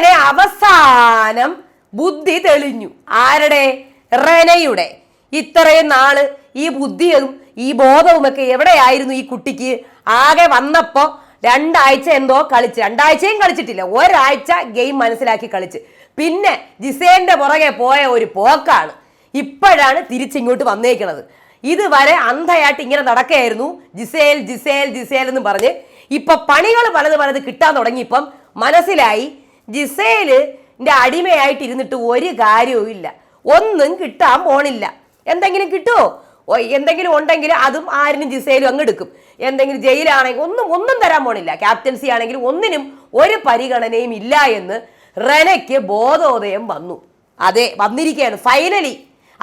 അങ്ങനെ അവസാനം ബുദ്ധി തെളിഞ്ഞു. ആരുടെ? റെനയുടെ. ഇത്രയും നാൾ ഈ ബുദ്ധിയും ഈ ബോധവുമൊക്കെ എവിടെയായിരുന്നു ഈ കുട്ടിക്ക്? ആകെ വന്നപ്പോ രണ്ടാഴ്ച എന്തോ കളിച്ച്. രണ്ടാഴ്ചയും കളിച്ചിട്ടില്ല. ഒരാഴ്ച ഗെയിം മനസ്സിലാക്കി കളിച്ച്. പിന്നെ ജിസേന്റെ പുറകെ പോയ ഒരു പോക്കാണ് ഇപ്പോഴാണ് തിരിച്ചിങ്ങോട്ട് വന്നേക്കുന്നത് ഇതുവരെ അന്ധയായിട്ട് ഇങ്ങനെ നടക്കുകയായിരുന്നു. ജിസേൽ ജിസേൽ ജിസേൽ എന്ന് പറഞ്ഞ്. ഇപ്പൊ പണികൾ പലത് പലത് കിട്ടാൻ തുടങ്ങിയപ്പം മനസ്സിലായി ജിസേലിന്റെ അടിമയായിട്ട് ഇരുന്നിട്ട് ഒരു കാര്യവും ഇല്ല. ഒന്നും കിട്ടാൻ പോണില്ല. എന്തെങ്കിലും കിട്ടുമോ എന്തെങ്കിലും ഉണ്ടെങ്കിൽ അതും ആരിനും ജിസയിലും അങ്ങ് എടുക്കും. എന്തെങ്കിലും ജയിലാണെങ്കിൽ ഒന്നും ഒന്നും തരാൻ പോണില്ല. ക്യാപ്റ്റൻസി ആണെങ്കിൽ ഒന്നിനും ഒരു പരിഗണനയും ഇല്ല എന്ന് റെനയ്ക്ക് ബോധോദയം വന്നു. അതെ വന്നിരിക്കുകയാണ്. ഫൈനലി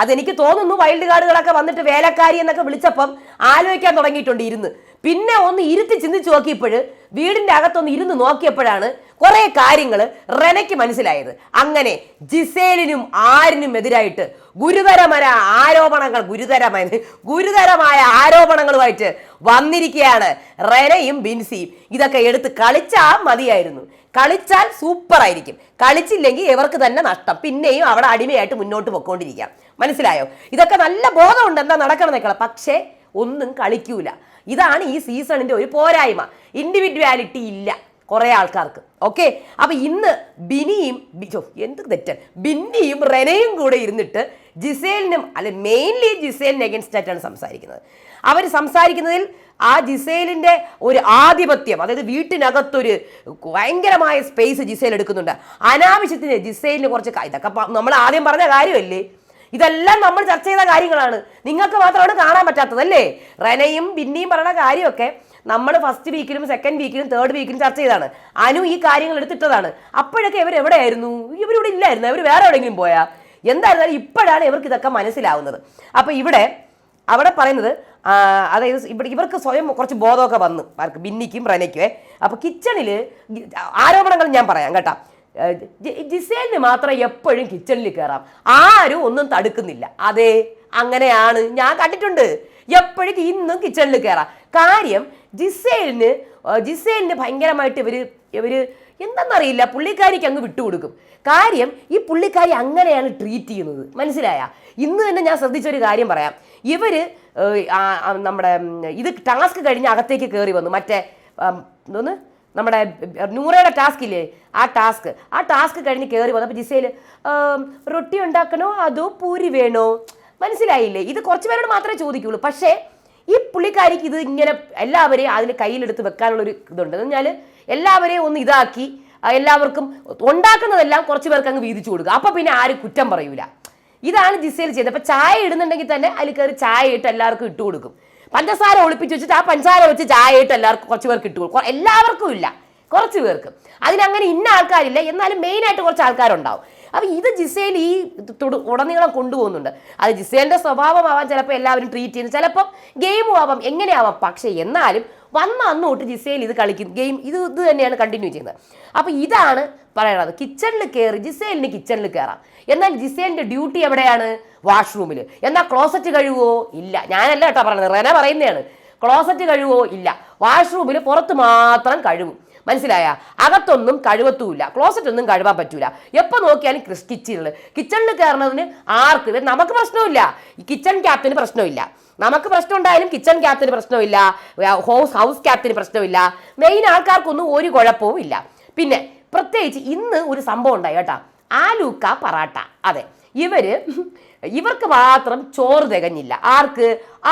അതെനിക്ക് തോന്നുന്നു വൈൽഡ് കാർഡുകളൊക്കെ വന്നിട്ട് വേലക്കാരി എന്നൊക്കെ വിളിച്ചപ്പം ആലോചിക്കാൻ തുടങ്ങിയിട്ടുണ്ട് ഇരുന്ന്. പിന്നെ ഒന്ന് ഇരുത്തി ചിന്തിച്ചു നോക്കിയപ്പോൾ വീടിന്റെ അകത്തൊന്ന് ഇരുന്ന് നോക്കിയപ്പോഴാണ് കുറെ കാര്യങ്ങൾ റെനയ്ക്ക് മനസ്സിലായത്. അങ്ങനെ ജിസേലിനും ആരിനും എതിരായിട്ട് ഗുരുതരമായ ആരോപണങ്ങൾ ഗുരുതരമായ ഗുരുതരമായ ആരോപണങ്ങളുമായിട്ട് വന്നിരിക്കുകയാണ് റെനയും ബിൻസിയും. ഇതൊക്കെ എടുത്ത് കളിച്ചാൽ മതിയായിരുന്നു. കളിച്ചാൽ സൂപ്പർ ആയിരിക്കും. കളിച്ചില്ലെങ്കിൽ ഇവർക്ക് തന്നെ നഷ്ടം. പിന്നെയും അവിടെ അടിമയായിട്ട് മുന്നോട്ട് പൊക്കോണ്ടിരിക്കാം മനസ്സിലായോ? ഇതൊക്കെ നല്ല ബോധമുണ്ട് എന്താ നടക്കണമെന്നൊക്കെ പക്ഷേ ഒന്നും കളിക്കൂല. ഇതാണ് ഈ സീസണിന്റെ ഒരു പോരായ്മ. ഇൻഡിവിജ്വാലിറ്റി ഇല്ല കുറേ ആൾക്കാർക്ക്. ഓക്കെ? അപ്പൊ ഇന്ന് ബിനിയും എന്ത് തെറ്റൻ ബിന്നിയും റെനയും കൂടെ ഇരുന്നിട്ട് ജിസേലിനും അല്ലെ മെയിൻലി ജിസേലിന് അഗൻസ്റ്റ് ആയിട്ടാണ് സംസാരിക്കുന്നത്. അവർ സംസാരിക്കുന്നതിൽ ആ ജിസേലിന്റെ ഒരു ആധിപത്യം അതായത് വീട്ടിനകത്തൊരു ഭയങ്കരമായ സ്പേസ് ജിസേൽ എടുക്കുന്നുണ്ട്. അനാവശ്യത്തിന് ജിസേലിന് കുറച്ച് ഇതൊക്കെ നമ്മൾ ആദ്യം പറഞ്ഞ കാര്യമല്ലേ? ഇതെല്ലാം നമ്മൾ ചർച്ച ചെയ്ത കാര്യങ്ങളാണ്. നിങ്ങൾക്ക് മാത്രമാണ് കാണാൻ പറ്റാത്തതല്ലേ? റെനയും ബിന്നിയും പറയുന്ന കാര്യമൊക്കെ നമ്മൾ ഫസ്റ്റ് വീക്കിലും സെക്കൻഡ് വീക്കിലും തേർഡ് വീക്കിലും ചർച്ച ചെയ്താണ് അനു ഈ കാര്യങ്ങൾ എടുത്തിട്ടതാണ്. അപ്പോഴൊക്കെ ഇവർ എവിടെയായിരുന്നു? ഇവരിവിടെ ഇല്ലായിരുന്നു? അവർ വേറെ എവിടെയെങ്കിലും പോയാ? എന്തായിരുന്നാലും ഇപ്പോഴാണ് ഇവർക്ക് ഇതൊക്കെ മനസ്സിലാവുന്നത്. അപ്പോൾ ഇവിടെ അവിടെ പറയുന്നത് അതായത് ഇവിടെ ഇവർക്ക് സ്വയം കുറച്ച് ബോധമൊക്കെ വന്നു. ആർക്ക് ബിന്നിക്കും റനയ്ക്കും അപ്പൊ കിച്ചണിൽ ആരോപണങ്ങൾ ഞാൻ പറയാം കേട്ടോ. ജിസേലിന് മാത്രം എപ്പോഴും കിച്ചണിൽ കയറാം ആരും ഒന്നും തടുക്കുന്നില്ല. അതെ അങ്ങനെയാണ്. ഞാൻ കണ്ടിട്ടുണ്ട്. എപ്പോഴും ഇന്നും കിച്ചണിൽ കയറാം കാര്യം ജിസേലിന് ജിസേലിന് ഭയങ്കരമായിട്ട് ഇവർ ഇവർ എന്താണെന്നറിയില്ല പുള്ളിക്കാരിക്ക് അങ്ങ് വിട്ടുകൊടുക്കും. കാര്യം ഈ പുള്ളിക്കാരി അങ്ങനെയാണ് ട്രീറ്റ് ചെയ്യുന്നത്. മനസ്സിലായ? ഇന്ന് തന്നെ ഞാൻ ശ്രദ്ധിച്ചൊരു കാര്യം പറയാം. ഇവർ നമ്മുടെ ഇത് ടാസ്ക് കഴിഞ്ഞ് അകത്തേക്ക് കയറി വന്നു. മറ്റേ എന്തോന്ന് നമ്മുടെ നൂറയുടെ ടാസ്ക് ഇല്ലേ? ആ ടാസ്ക് ആ ടാസ്ക് കഴിഞ്ഞ് കയറി വന്നു അപ്പോൾ ജിസയിൽ റൊട്ടി ഉണ്ടാക്കണോ? അതോ പൂരി വേണോ? മനസ്സിലായില്ലേ? ഇത് കുറച്ച് പേരോട് മാത്രമേ ചോദിക്കുള്ളൂ. പക്ഷേ ഈ പുള്ളിക്കാരിക്ക് ഇത് ഇങ്ങനെ എല്ലാവരെയും അതിന് കയ്യിലെടുത്ത് വെക്കാനുള്ളൊരു ഇതുണ്ട്. എന്ന് എല്ലാവരെയും ഒന്ന് ഇതാക്കി എല്ലാവർക്കും ഉണ്ടാക്കുന്നതെല്ലാം കുറച്ച് പേർക്ക് അങ്ങ് വീതിച്ചു കൊടുക്കുക. അപ്പോൾ പിന്നെ ആരും കുറ്റം പറയൂല. ഇതാണ് ജിസേൽ ചെയ്തത്. അപ്പൊ ചായ ഇടുന്നുണ്ടെങ്കിൽ തന്നെ അതിൽ കയറി ചായ ഇട്ട് എല്ലാവർക്കും ഇട്ട് കൊടുക്കും. പഞ്ചസാര ഒളിപ്പിച്ച് വെച്ചിട്ട് ആ പഞ്ചസാര വെച്ച് ചായ ഇട്ട് എല്ലാവർക്കും കുറച്ച് പേർക്ക് ഇട്ട് കൊടുക്കും. എല്ലാവർക്കും ഇല്ല. കുറച്ച് പേർക്ക്. അതിനങ്ങനെ ഇന്ന ആൾക്കാരില്ല. എന്നാലും മെയിൻ ആയിട്ട് കുറച്ച് ആൾക്കാരുണ്ടാവും. അപ്പൊ ഇത് ജിസേൽ ഈ ഉടനീളം കൊണ്ടുപോകുന്നുണ്ട്. അത് ജിസേലിന്റെ സ്വഭാവമാവാം ചിലപ്പോൾ എല്ലാവരും ട്രീറ്റ് ചെയ്യുന്നു. ചിലപ്പം ഗെയിമും ആവാം എങ്ങനെയാവാം. പക്ഷേ എന്നാലും വന്ന അന്ന് തൊട്ട് ജിസേൽ ഇത് കളിക്കും. ഗെയിം ഇത് ഇത് തന്നെയാണ് കണ്ടിന്യൂ ചെയ്യുന്നത്. അപ്പോൾ ഇതാണ് പറയണത്. കിച്ചണിൽ കയറി ജിസേലിന് കിച്ചണിൽ കയറാം എന്നാൽ ജിസേലിന്റെ ഡ്യൂട്ടി എവിടെയാണ്? വാഷ്റൂമിൽ എന്നാൽ ക്ലോസറ്റ് കഴിവോ ഇല്ല. ഞാനല്ല കേട്ടോ പറയുന്നത് റെന പറയുന്നതാണ്. ക്ലോസറ്റ് കഴിവോ ഇല്ല. വാഷ്റൂമിൽ പുറത്ത് മാത്രം കഴിവും മനസ്സിലായ? അകത്തൊന്നും കഴിവത്തുമില്ല ക്ലോസറ്റ് ഒന്നും കഴുകാൻ പറ്റൂല. എപ്പോൾ നോക്കിയാലും കിച്ചണിൽ കിച്ചണിൽ കയറുന്നതിന് ആർക്ക്? നമുക്ക് പ്രശ്നമില്ല. കിച്ചൺ ക്യാപ്റ്റന് പ്രശ്നമില്ല. നമുക്ക് പ്രശ്നം ഉണ്ടായാലും കിച്ചൺ ക്യാപ്റ്റന് പ്രശ്നമില്ല. ഹൗസ് ഹൗസ് ക്യാപ്റ്റന് പ്രശ്നമില്ല. മെയിൻ ആൾക്കാർക്കൊന്നും ഒരു കുഴപ്പവും ഇല്ല. പിന്നെ പ്രത്യേകിച്ച് ഇന്ന് ഒരു സംഭവം ഉണ്ടായി കേട്ടോ. ആലൂക്ക പറാട്ട. അതെ ഇവർ ഇവർക്ക് മാത്രം ചോറ് തികഞ്ഞില്ല. ആർക്ക്?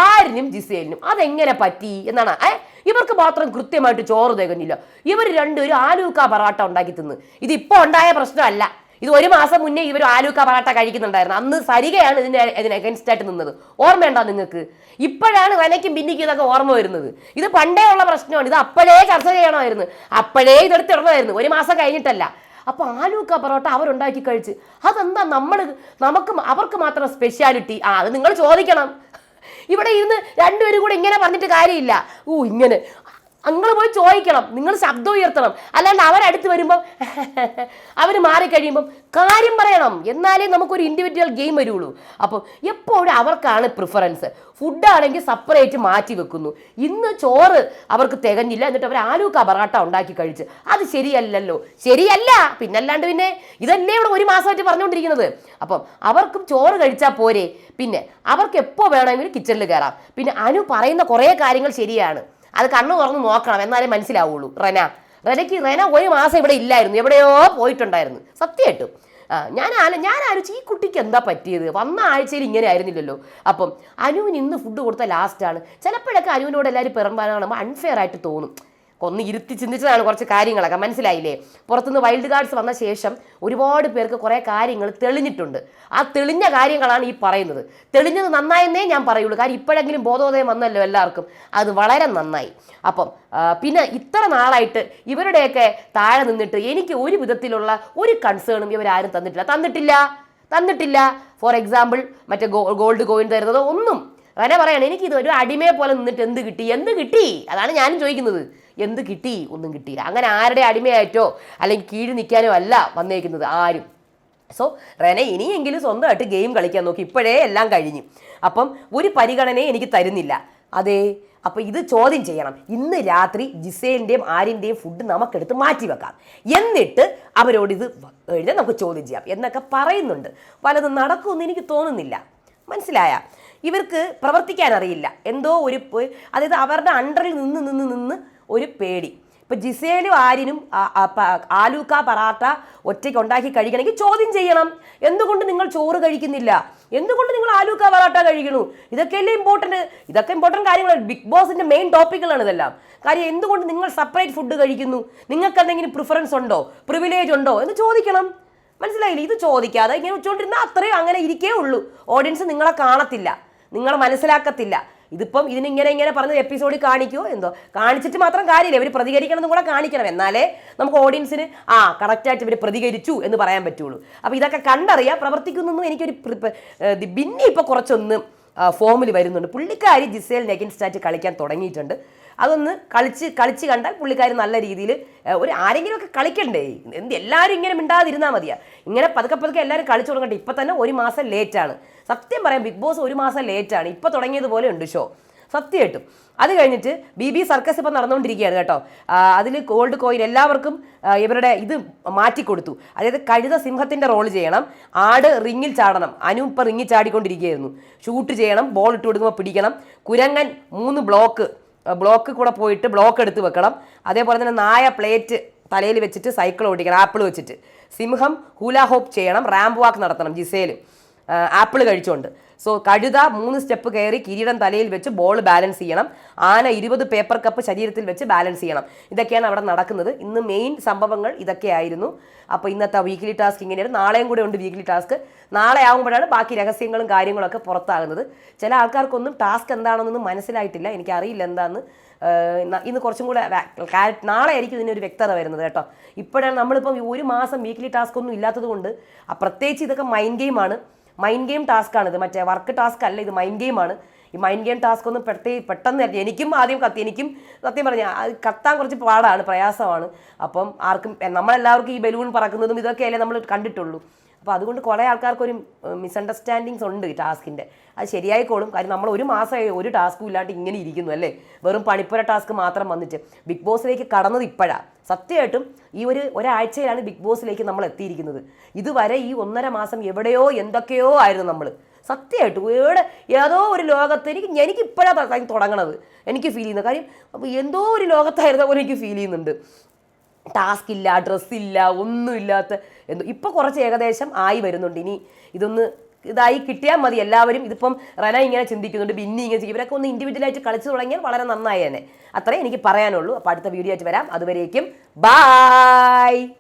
ആരിനും ജിസേലിനും. അതെങ്ങനെ പറ്റി എന്നാണ്. ഏ ഇവർക്ക് മാത്രം കൃത്യമായിട്ട് ചോറ് തികഞ്ഞില്ല. ഇവർ രണ്ടുപേരും ആലൂക്ക പറാട്ട ഉണ്ടാക്കി തിന്ന്. ഇത് ഇപ്പോൾ ഉണ്ടായ പ്രശ്നമല്ല. ഇത് ഒരു മാസം മുന്നേ ഇവർ ആലൂക്ക പറാട്ട കഴിക്കുന്നുണ്ടായിരുന്നു. അന്ന് സരികയാണ് ഇതിന് ഇതിന് അഗൻസ്റ്റ് ആയിട്ട് നിന്നത്. ഓർമ്മയുണ്ടോ നിങ്ങൾക്ക്? ഇപ്പോഴാണ് വനയ്ക്കും ബിന്നിക്ക് ഇതൊക്കെ ഓർമ്മ വരുന്നത്. ഇത് പണ്ടേ ഉള്ള പ്രശ്നമാണ്. ഇത് അപ്പോഴേ ചർച്ച ചെയ്യണമായിരുന്നു. അപ്പോഴേ ഇതെടുത്ത് ഇടണമായിരുന്നു. ഒരു മാസം കഴിഞ്ഞിട്ടല്ല. അപ്പൊ ആലൂക്ക പൊറോട്ട അവരുണ്ടാക്കി കഴിച്ച് അതെന്താ നമ്മൾ നമുക്ക് അവർക്ക് മാത്രം സ്പെഷ്യാലിറ്റി ആ അത് നിങ്ങൾ ചോദിക്കണം. ഇവിടെ ഇരുന്ന് രണ്ടുപേരും കൂടെ ഇങ്ങനെ പറഞ്ഞിട്ട് കാര്യമില്ല. ഓ ഇങ്ങനെ. നിങ്ങൾ പോയി ചോദിക്കണം. നിങ്ങൾ ശബ്ദം ഉയർത്തണം. അല്ലാണ്ട് അവരടുത്ത് വരുമ്പം അവർ മാറിക്കഴിയുമ്പം കാര്യം പറയണം. എന്നാലേ നമുക്കൊരു ഇൻഡിവിജ്വൽ ഗെയിം വരുള്ളൂ. അപ്പോൾ എപ്പോഴും അവർക്കാണ് പ്രിഫറൻസ് ഫുഡാണെങ്കിൽ സെപ്പറേറ്റ് മാറ്റി വെക്കുന്നു. ഇന്ന് ചോറ് അവർക്ക് തികഞ്ഞില്ല. എന്നിട്ട് അവർ ആലൂക്ക പറാട്ട ഉണ്ടാക്കി കഴിച്ച്. അത് ശരിയല്ലല്ലോ. ശരിയല്ല. പിന്നല്ലാണ്ട് പിന്നെ ഇതല്ലേ ഇവിടെ ഒരു മാസമായിട്ട് പറഞ്ഞുകൊണ്ടിരിക്കുന്നത്. അപ്പം അവർക്കും ചോറ് കഴിച്ചാൽ പോരെ. പിന്നെ അവർക്ക് എപ്പോൾ വേണമെങ്കിലും കിച്ചണിൽ കയറാം പിന്നെ അനു പറയുന്ന കുറേ കാര്യങ്ങൾ ശരിയാണ്. അത് കണ്ണു തുറന്ന് നോക്കണം എന്നാലേ മനസ്സിലാവുള്ളൂ. റെന. റെനയ്ക്ക് റെന ഒരു മാസം ഇവിടെ ഇല്ലായിരുന്നു എവിടെയോ പോയിട്ടുണ്ടായിരുന്നു. സത്യമായിട്ടും. ഞാൻ ആല ഞാൻ ആലോചിച്ച് ഈ കുട്ടിക്ക് എന്താ പറ്റിയത്? വന്ന ആഴ്ചയിൽ ഇങ്ങനെ ആയിരുന്നില്ലല്ലോ. അപ്പം അനുവിന് ഇന്ന് ഫുഡ് കൊടുത്ത ലാസ്റ്റാണ് ചിലപ്പോഴൊക്കെ അനുവിനോട് എല്ലാവരും പിറമ്പാനാണ് അൺഫെയർ ആയിട്ട് തോന്നും. ഒന്ന് ഇരുത്തി ചിന്തിച്ചതാണ് കുറച്ച് കാര്യങ്ങളൊക്കെ മനസ്സിലായില്ലേ? പുറത്തുനിന്ന് വൈൽഡ് കാർഡ്സ് വന്ന ശേഷം ഒരുപാട് പേർക്ക് കുറേ കാര്യങ്ങൾ തെളിഞ്ഞിട്ടുണ്ട്. ആ തെളിഞ്ഞ കാര്യങ്ങളാണ് ഈ പറയുന്നത്. തെളിഞ്ഞത് നന്നായെന്നേ ഞാൻ പറയുള്ളൂ. കാര്യം ഇപ്പോഴെങ്കിലും ബോധോദയം വന്നല്ലോ എല്ലാവർക്കും. അത് വളരെ നന്നായി. അപ്പം പിന്നെ ഇത്ര നാളായിട്ട് ഇവരുടെയൊക്കെ താഴെ നിന്നിട്ട് എനിക്ക് ഒരു വിധത്തിലുള്ള ഒരു കൺസേണും ഇവരാരും തന്നിട്ടില്ല. തന്നിട്ടില്ല. തന്നിട്ടില്ല. ഫോർ എക്സാമ്പിൾ മറ്റേ ഗോൾഡ് കോയിൻ തരുന്നതോ ഒന്നും അങ്ങനെ പറയണം എനിക്ക് ഇത് ഒരു അടിമയെ പോലെ നിന്നിട്ട് എന്ത് കിട്ടി? എന്ത് കിട്ടി? അതാണ് ഞാനും ചോദിക്കുന്നത്. എന്ത് കിട്ടി? ഒന്നും കിട്ടിയില്ല. അങ്ങനെ ആരുടെ അടിമയായിട്ടോ അല്ലെങ്കിൽ കീഴ് നിൽക്കാനോ അല്ല വന്നേക്കുന്നത് ആരും. സോ റെന ഇനിയെങ്കിലും സ്വന്തമായിട്ട് ഗെയിം കളിക്കാൻ നോക്കി. ഇപ്പോഴേ എല്ലാം കഴിഞ്ഞു. അപ്പം ഒരു പരിഗണനയും എനിക്ക് തരുന്നില്ല. അതെ അപ്പോൾ ഇത് ചോദ്യം ചെയ്യണം. ഇന്ന് രാത്രി ജിസേലിന്റെയും ആര്യന്റെയും ഫുഡ് നമുക്കെടുത്ത് മാറ്റി വെക്കാം. എന്നിട്ട് അവരോട് ഇത് എഴുതാൻ നമുക്ക് ചോദ്യം ചെയ്യാം എന്നൊക്കെ പറയുന്നുണ്ട്. പലതും നടക്കുമെന്ന് എനിക്ക് തോന്നുന്നില്ല. മനസ്സിലായ? ഇവർക്ക് പ്രവർത്തിക്കാൻ അറിയില്ല എന്തോ ഒരു അതായത് അവരുടെ അണ്ടറിൽ നിന്ന് നിന്ന് നിന്ന് ഒരു പേടി. ഇപ്പം ജിസേലും ആരിനും ആലൂക്ക പറാട്ട ഒറ്റയ്ക്ക് ഉണ്ടാക്കി കഴിക്കണമെങ്കിൽ ചോദ്യം ചെയ്യണം. എന്തുകൊണ്ട് നിങ്ങൾ ചോറ് കഴിക്കുന്നില്ല? എന്തുകൊണ്ട് നിങ്ങൾ ആലൂക്ക പറാട്ട കഴിക്കണു ഇതൊക്കെയല്ലേ ഇമ്പോർട്ടന്റ് ഇതൊക്കെ ഇമ്പോർട്ടന്റ് കാര്യങ്ങളാണ്. ബിഗ് ബോസിന്റെ മെയിൻ ടോപ്പിക്കുകളാണ് ഇതെല്ലാം. കാര്യം എന്തുകൊണ്ട് നിങ്ങൾ സെപ്പറേറ്റ് ഫുഡ് കഴിക്കുന്നു? നിങ്ങൾക്ക് എന്തെങ്കിലും പ്രിഫറൻസ് ഉണ്ടോ? പ്രിവിലേജ് ഉണ്ടോ? എന്ന് ചോദിക്കണം. മനസ്സിലായില്ലേ? ഇത് ചോദിക്കാതെ ഇങ്ങനെ വെച്ചുകൊണ്ടിരുന്നാൽ അത്രയും അങ്ങനെ ഇരിക്കേ ഉള്ളൂ. ഓഡിയൻസ് നിങ്ങളെ കാണത്തില്ല. നിങ്ങളെ മനസ്സിലാക്കത്തില്ല. ഇതിപ്പം ഇതിനിങ്ങനെ ഇങ്ങനെ പറഞ്ഞ എപ്പിസോഡിൽ കാണിക്കുമോ എന്തോ. കാണിച്ചിട്ട് മാത്രം കാര്യമില്ല. ഇവർ പ്രതികരിക്കണം എന്നും കൂടെ കാണിക്കണം. എന്നാലേ നമുക്ക് ഓഡിയൻസിന് ആ കറക്റ്റായിട്ട് ഇവർ പ്രതികരിച്ചു എന്ന് പറയാൻ പറ്റുള്ളൂ. അപ്പോൾ ഇതൊക്കെ കണ്ടറിയാം. പ്രവർത്തിക്കുന്നൊന്നും എനിക്കൊരു ബിന്നി ഇപ്പോൾ കുറച്ചൊന്ന് ഫോമിൽ വരുന്നുണ്ട്. പുള്ളിക്കാരി ജിസേലിന് അഗൻസ്റ്റായിട്ട് കളിക്കാൻ തുടങ്ങിയിട്ടുണ്ട്. അതൊന്ന് കളിച്ച് കളിച്ച് കണ്ടാൽ പുള്ളിക്കാർ നല്ല രീതിയിൽ ഒരു ആരെങ്കിലും ഒക്കെ കളിക്കണ്ടേ? എന്ത് എല്ലാവരും ഇങ്ങനെ മിണ്ടാതിരുന്നാൽ മതിയാ. ഇങ്ങനെ പതുക്കെ പതുക്കെ എല്ലാവരും കളിച്ചു തുടങ്ങട്ടെ. ഇപ്പം തന്നെ ഒരു മാസം ലേറ്റാണ് സത്യം പറയാം ബിഗ് ബോസ് ഒരു മാസം ലേറ്റാണ് ഇപ്പം തുടങ്ങിയതുപോലെ ഉണ്ട് ഷോ സത്യമായിട്ടും. അത് കഴിഞ്ഞിട്ട് ബി ബി സർക്കസ് ഇപ്പം നടന്നുകൊണ്ടിരിക്കുകയാണ് കേട്ടോ. അതിൽ ഗോൾഡ് കോയിൻ എല്ലാവർക്കും ഇവരുടെ ഇത് മാറ്റിക്കൊടുത്തു. അതായത് കഴുത സിംഹത്തിന്റെ റോൾ ചെയ്യണം. ആട് റിങ്ങിൽ ചാടണം. അനു ഇപ്പം റിങ്ങിൽ ചാടിക്കൊണ്ടിരിക്കുകയായിരുന്നു. ഷൂട്ട് ചെയ്യണം. ബോൾ ഇട്ട് കൊടുക്കുമ്പോൾ പിടിക്കണം. കുരങ്ങൻ മൂന്ന് ബ്ലോക്ക് ബ്ലോക്ക് കൂടെ പോയിട്ട് ബ്ലോക്ക് എടുത്ത് വെക്കണം. അതേപോലെ തന്നെ നായ പ്ലേറ്റ് തലയിൽ വെച്ചിട്ട് സൈക്കിൾ ഓടിക്കണം ആപ്പിൾ വെച്ചിട്ട്. സിംഹം ഹൂല ഹോപ്പ് ചെയ്യണം റാമ്പ് വാക്ക് നടത്തണം ജിസേൽ. ആപ്പിൾ കഴിച്ചുകൊണ്ട് സോ കഴുത മൂന്ന് സ്റ്റെപ്പ് കയറി കിരീടം തലയിൽ വെച്ച് ബോൾ ബാലൻസ് ചെയ്യണം. ആന ഇരുപത് പേപ്പർ കപ്പ് ശരീരത്തിൽ വെച്ച് ബാലൻസ് ചെയ്യണം. ഇതൊക്കെയാണ് അവിടെ നടക്കുന്നത്. ഇന്ന് മെയിൻ സംഭവങ്ങൾ ഇതൊക്കെയായിരുന്നു അപ്പോൾ ഇന്നത്തെ വീക്ക്ലി ടാസ്ക് ഇങ്ങനെയാണ്. നാളെയും കൂടെ ഉണ്ട് വീക്ക്ലി ടാസ്ക് നാളെ ആകുമ്പോഴാണ് ബാക്കി രഹസ്യങ്ങളും കാര്യങ്ങളൊക്കെ പുറത്താകുന്നത്. ചില ആൾക്കാർക്കൊന്നും ടാസ്ക് എന്താണെന്നൊന്നും മനസ്സിലായിട്ടില്ല. എനിക്കറിയില്ല എന്താണെന്ന് ഇന്ന് കുറച്ചും കൂടെ നാളെ ആയിരിക്കും ഇതിനൊരു വ്യക്തത വരുന്നത് കേട്ടോ. ഇപ്പോഴാണ് നമ്മളിപ്പം ഒരു മാസം വീക്ക്ലി ടാസ്ക് ഒന്നും ഇല്ലാത്തത് കൊണ്ട് പ്രത്യേകിച്ച് ഇതൊക്കെ മൈൻഡ് ഗെയിമാണ് മൈൻഡ് ഗെയിം ടാസ്ക് ആണ് ഇത് മറ്റേ വർക്ക് ടാസ്ക് അല്ല ഇത് മൈൻഡ് ഗെയിമാണ് ഈ മൈൻഡ് ഗെയിം ടാസ്ക് ഒന്നും പ്രത്യേക പെട്ടെന്ന്. എനിക്കും ആദ്യം കത്തി എനിക്കും സത്യം പറഞ്ഞാൽ അത് കത്താൻ കുറച്ച് പാടാണ് പ്രയാസമാണ്. അപ്പം ആർക്കും നമ്മളെല്ലാവർക്കും ഈ ബലൂൺ പറക്കുന്നതും ഇതൊക്കെയല്ലേ നമ്മൾ കണ്ടിട്ടുള്ളൂ. അപ്പോൾ അതുകൊണ്ട് കുറേ ആൾക്കാർക്കൊരു മിസ്അണ്ടർസ്റ്റാൻഡിങ്സ് ഉണ്ട് ടാസ്കിന്റെ അത് ശരിയായിക്കോളും. കാര്യം നമ്മൾ ഒരു മാസമായി ഒരു ടാസ്കും ഇല്ലാണ്ട് ഇങ്ങനെ ഇരിക്കുന്നു അല്ലേ? വെറും പണിപ്പുര ടാസ്ക് മാത്രം വന്നിട്ട്. ബിഗ് ബോസിലേക്ക് കടന്നത് ഇപ്പോഴാണ് സത്യമായിട്ടും ഈ ഒരു ഒരാഴ്ചയിലാണ് ബിഗ് ബോസിലേക്ക് നമ്മൾ എത്തിയിരിക്കുന്നത്. ഇതുവരെ ഈ ഒന്നര മാസം എവിടെയോ എന്തൊക്കെയോ ആയിരുന്നു നമ്മൾ സത്യമായിട്ടും. ഏടെ ഏതോ ഒരു ലോകത്ത് എനിക്ക് എനിക്ക് ഇപ്പോഴാണ് തുടങ്ങണത്. എനിക്ക് ഫീൽ ചെയ്യുന്നത്. കാര്യം അപ്പോൾ എന്തോ ഒരു ലോകത്തായിരുന്ന പോലെ എനിക്ക് ഫീൽ ചെയ്യുന്നുണ്ട്. ടാസ്ക് ഇല്ല ഡ്രസ്സില്ല ഒന്നുമില്ലാത്ത എന്തോ. ഇപ്പോൾ കുറച്ച് ഏകദേശം ആയി വരുന്നുണ്ട്. ഇനി ഇതൊന്ന് ഇതായി കിട്ടിയാൽ മതി. എല്ലാവരും ഇതിപ്പം റന ഇങ്ങനെ ചിന്തിക്കുന്നുണ്ട് ബിന്നി ഇങ്ങനെ ചെയ്യും ഇവരൊക്കെ ഒന്ന് ഇൻഡിവിജ്വലായിട്ട് കളിച്ചു തുടങ്ങിയാൽ വളരെ നന്നായി തന്നെ അത്രേ എനിക്ക് പറയാനുള്ളൂ. അപ്പോൾ അടുത്ത വീഡിയോ ആയിട്ട് വരാം. അതുവരേക്കും ബായ്